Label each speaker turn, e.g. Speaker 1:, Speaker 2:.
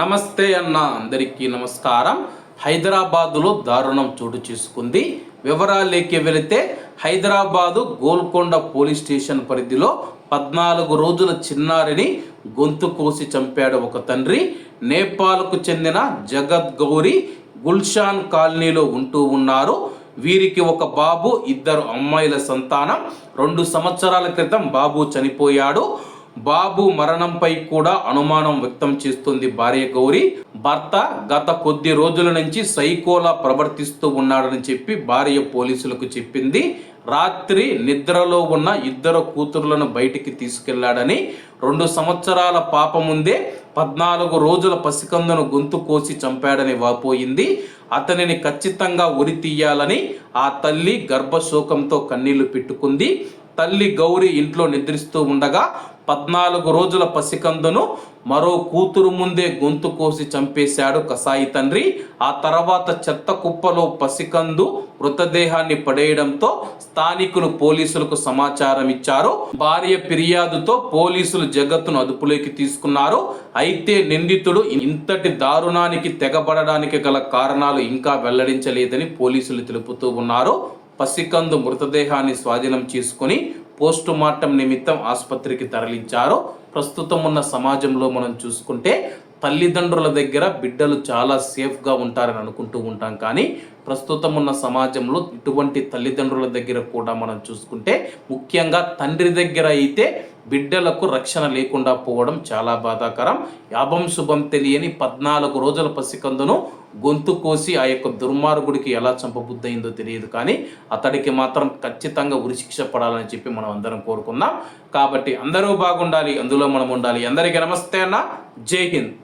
Speaker 1: నమస్తే అన్న అందరికీ నమస్కారం. హైదరాబాదులో దారుణం చోటు చేసుకుంది. వివరాలేకి వెళితే హైదరాబాదు గోల్కొండ పోలీస్ స్టేషన్ పరిధిలో పద్నాలుగు రోజుల చిన్నారిని గొంతు కోసి చంపాడు ఒక తండ్రి. నేపాల్కు చెందిన జగత్ గౌరి గుల్షాన్ కాలనీలో ఉంటూ ఉన్నారు. వీరికి ఒక బాబు ఇద్దరు అమ్మాయిల సంతానం. రెండు సంవత్సరాల క్రితం బాబు చనిపోయాడు. బాబు మరణంపై కూడా అనుమానం వ్యక్తం చేస్తుంది భార్య గౌరి. భర్త గత కొద్ది రోజుల నుంచి సైకోలా ప్రవర్తిస్తూ ఉన్నాడని చెప్పి భార్య పోలీసులకు చెప్పింది. రాత్రి నిద్రలో ఉన్న ఇద్దరు కూతురులను బయటికి తీసుకెళ్ళాడని రెండు సంవత్సరాల పాప ముందే పద్నాలుగు రోజుల పసికందును గొంతు కోసి చంపాడని వాపోయింది. అతనిని ఖచ్చితంగా ఉరి తీయాలని ఆ తల్లి గర్భశోకంతో కన్నీళ్ళు పెట్టుకుంది. తల్లి గౌరి ఇంట్లో నిద్రిస్తూ ఉండగా పద్నాలుగు రోజుల పసికందును మరో కూతురు ముందే గొంతు కోసి చంపేశాడు కసాయి తండ్రి. ఆ తర్వాత చెత్త కుప్పలో పసికందు మృతదేహాన్ని పడేయడంతో స్థానికులు పోలీసులకు సమాచారం ఇచ్చారు. భార్య ఫిర్యాదుతో పోలీసులు జగత్తును అదుపులోకి తీసుకున్నారు. అయితే నిందితుడు ఇంతటి దారుణానికి తెగబడడానికి గల కారణాలు ఇంకా వెల్లడించలేదని పోలీసులు తెలుపుతూ ఉన్నారు. పసికందు మృతదేహాన్ని స్వాధీనం చేసుకుని పోస్ట్ మార్టం నిమిత్తం ఆసుపత్రికి తరలించారు. ప్రస్తుతం ఉన్న సమాజంలో మనం చూసుకుంటే తల్లిదండ్రుల దగ్గర బిడ్డలు చాలా సేఫ్గా ఉంటారని అనుకుంటూ ఉంటాం. కానీ ప్రస్తుతం ఉన్న సమాజంలో ఇటువంటి తల్లిదండ్రుల దగ్గర కూడా మనం చూసుకుంటే ముఖ్యంగా తండ్రి దగ్గర అయితే బిడ్డలకు రక్షణ లేకుండా పోవడం చాలా బాధాకరం. యాభం శుభం తెలియని పద్నాలుగు రోజుల పసికందును గొంతు కోసి ఆ యొక్క దుర్మార్గుడికి ఎలా చంపబుద్దయిందో తెలియదు కానీ అతడికి మాత్రం ఖచ్చితంగా ఉరిశిక్ష పడాలని చెప్పి మనం అందరం కోరుకుందాం. కాబట్టి అందరూ బాగుండాలి అందులో మనం ఉండాలి. అందరికీ నమస్తే అన్న. జై హింద్.